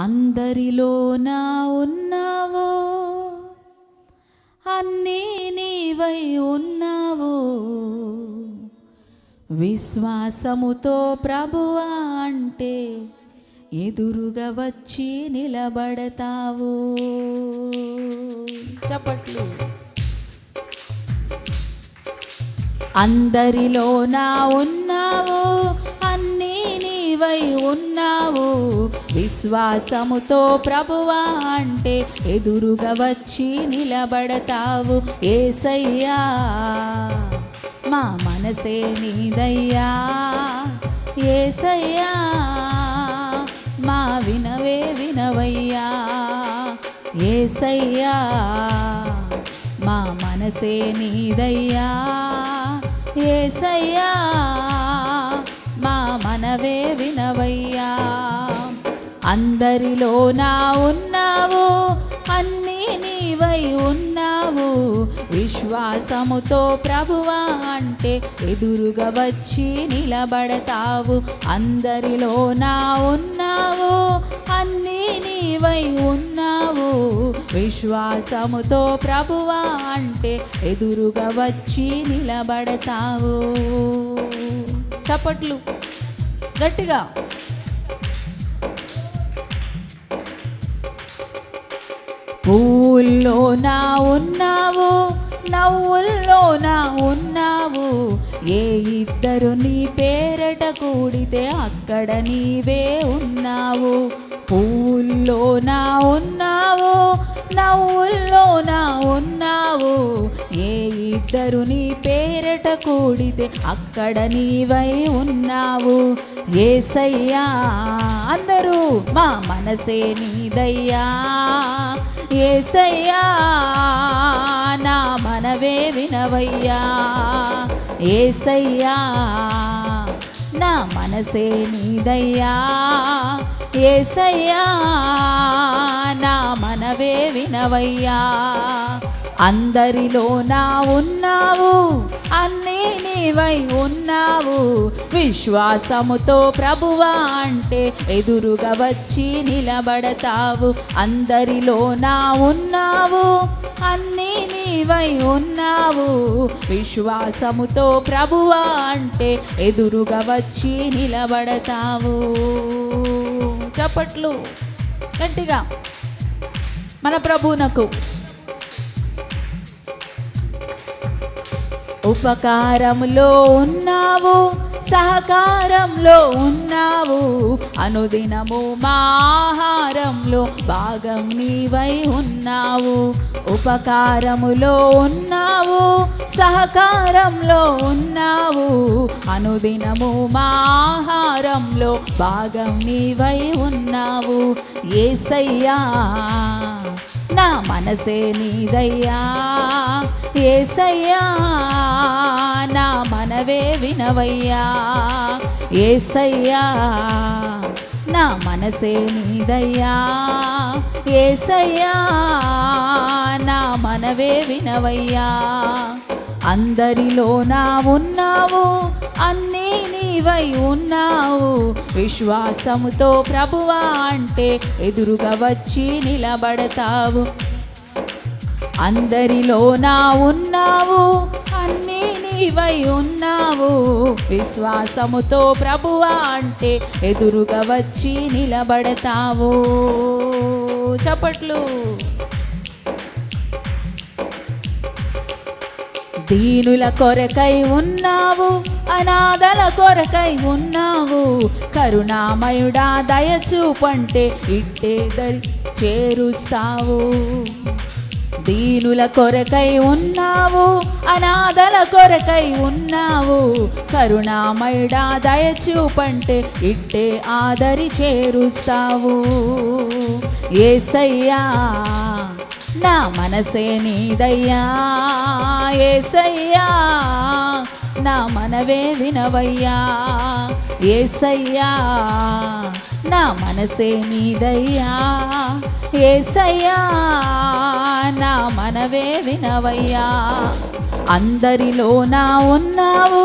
అందరిలోన ఉన్నావో అన్నీ నీవై ఉన్నావో. విశ్వాసముతో ప్రభువా అంటే ఎదురుగా వచ్చి నిలబడతావు. చప్పట్లు అందరిలో ఉన్నావు ఉన్నావో నీవై ఉన్నావు విశ్వాసముతో ప్రభువా అంటే ఎదురుగా వచ్చి నిలబడతావు ఏసయ్యా. మా మనసే నీదయ్యా ఏసయ్యా. మా వినవే వినవయ్యా ఏసయ్యా. మా మనసే నీదయ్యా ఏసయ్యా. మా మనవే అందరిలో నా ఉన్నావు అన్నీ నీవై ఉన్నావు. విశ్వాసముతో ప్రభువా అంటే ఎదురుగా వచ్చి నిలబడతావు. అందరిలో నా ఉన్నావు అన్నీ నీవై ఉన్నావు. విశ్వాసముతో ప్రభువా అంటే ఎదురుగా వచ్చి నిలబడతావు. చప్పట్లు గట్టిగా. పూల్లో నా ఉన్నావు నవ్వుల్లో నా ఉన్నావు. ఏ ఇద్దరు నీ పేరట కూడితే అక్కడ నీవే ఉన్నావు. పూల్లో నా ఉన్నావు నవ్వుల్లో నా ఉన్నావు. ఏ ఇద్దరు నీ పేరట కూడితే అక్కడ నీవై ఉన్నావు. ఏసయ్యా అందరూ మా మనసే నీదయ్యా. ఏసయ్యా నా మనవే వినవయ్యా. ఏసయ్యా నా మనసే నీదయ్యా. ఏసయ్యా నా మనవే వినవయ్యా. అందరిలో నా ఉన్నావు అన్నీ నీవై ఉన్నావు. విశ్వాసముతో ప్రభువా అంటే ఎదురుగా వచ్చి నిలబడతావు. అందరిలో నా ఉన్నావు. అన్నీ నీవై ఉన్నావు. విశ్వాసముతో ప్రభువా అంటే ఎదురుగా వచ్చి నిలబడతావు. చప్పట్లు గట్టిగా మన ప్రభువునకు. ఉపకారంలో ఉన్నావు సహకారంలో ఉన్నావు. అనుదినము మా ఆహారంలో భాగం నీవై ఉన్నావు. ఉపకారములో ఉన్నావు సహకారంలో ఉన్నావు. అనుదినము మా ఆహారంలో భాగం నీవై ఉన్నావు. ఏసయ్యా నా మనసే నీదయ్యా. ఏసయ్యా నా మనవే వినవయ్యా. ఏసయ్యా నా మనసే నీదయ్యా. ఏసయ్యా నా మనవే వినవయ్యా. అందరిలో నా ఉన్నావు అన్నీ నీవై ఉన్నావు. విశ్వాసముతో ప్రభువా అంటే ఎదురుగా వచ్చి నిలబడతావు. అందరిలో నా ఉన్నావు అన్నీ నీవై ఉన్నావు. విశ్వాసముతో ప్రభువా అంటే ఎదురుగా వచ్చి నిలబడతావు. చప్పట్లు. దీనుల కొరకై ఉన్నావు అనాథల కొరకై ఉన్నావు. కరుణామయుడా దయచూపంటే ఇట్టే దరి చేరుస్తావు. దీనుల కొరకై ఉన్నావు అనాథల కొరకై ఉన్నావు. కరుణామయుడా దయచూపంటే ఇట్టే ఆదరి చేరుస్తావు. ఏసయ్యా నా మనసే నీదయ్యా. ఏసయ్యా నా మనవే వినవయ్యా. ఏసయ్యా నా మనసే నీదయ్యా ఏసయ్యా నా మనవే వినవయ్యా. అందరిలో నా ఉన్నావు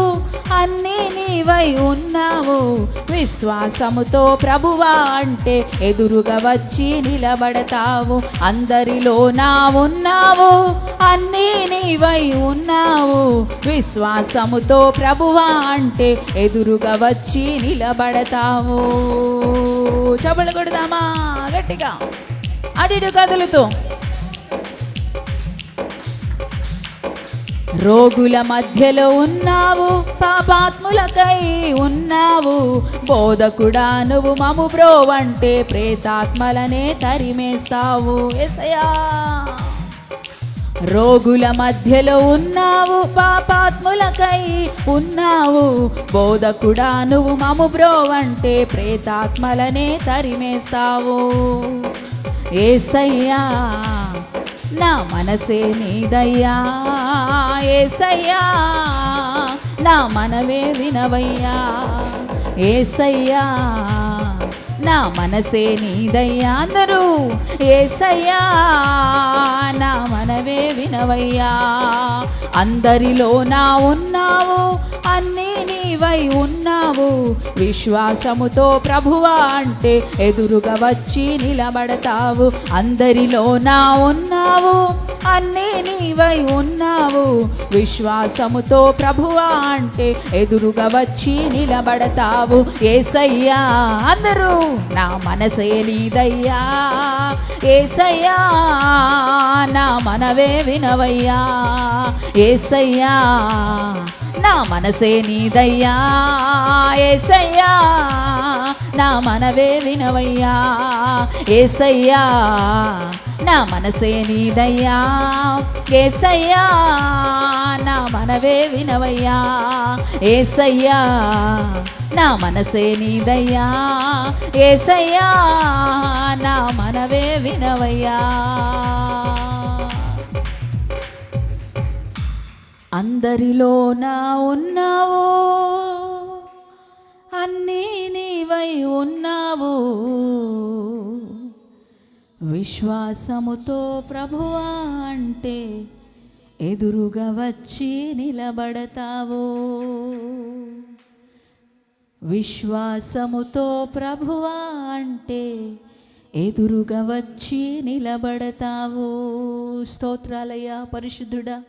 అన్నీ నీవై ఉన్నావు. విశ్వాసముతో ప్రభువా అంటే ఎదురుగా వచ్చి నిలబడతావు. అందరిలో నా ఉన్నావు. అన్నీ నీవై ఉన్నావు. విశ్వాసముతో ప్రభువా అంటే ఎదురుగా వచ్చి నిలబడతావు. చెబులు కొడదామా? గట్టిగా. అడిడు కదులుతూ. రోగుల మధ్యలో ఉన్నావు పాపాత్ములకై ఉన్నావు. బోధకుడా నువ్వు మము బ్రో అంటే ప్రేతాత్మలనే తరిమేస్తావు. ఎసయా రోగుల మధ్యలో ఉన్నావు పాపాత్ములకై ఉన్నావు. బోధకుడా నువ్వు మము బ్రో అంటే ప్రేతాత్మలనే తరిమేస్తావు. ఏసయ్యా నా మనసే నీదయ్యా. ఏసయ్యా నా మనవే వినవయ్యా. ఏసయ్యా నా మనసే నీదయ్యా అందరూ. ఏసయ్యా నా మనవే వినవయ్యా. అందరిలో నా ఉన్నావు అన్నీ నీవై ఉన్నావు. విశ్వాసముతో ప్రభువా అంటే ఎదురుగా వచ్చి నిలబడతావు. అందరిలో నా ఉన్నావు. అన్నీ నీవై ఉన్నావు. విశ్వాసముతో ప్రభువా అంటే ఎదురుగా వచ్చి నిలబడతావు. ఏసయ్యా అందరూ నా మనసే నీదయ్యా. ఏసయ్యా నా మనవే వినవయ్యా. ఏసయ్యా నా మనసే నీదయ్యా ఏసయ్యా. నా మనవే వినవయ్యా ఏసయ్యా. నా మనసే నీదయ్యా ఏసయ్యా. నా మనవే వినవయ్యా ఏసయ్యా. నా మనసే నీదయ్యా ఏసయ్యా. నా మనవే వినవయ్యా. అందరిలో నా ఉన్నావు. అన్నీ నీవై ఉన్నావు. విశ్వాసముతో ప్రభువా అంటే ఎదురుగా వచ్చి నిలబడతావు. విశ్వాసముతో ప్రభువా అంటే ఎదురుగా వచ్చి నిలబడతావు. స్తోత్రాలయ పరిశుద్ధుడా.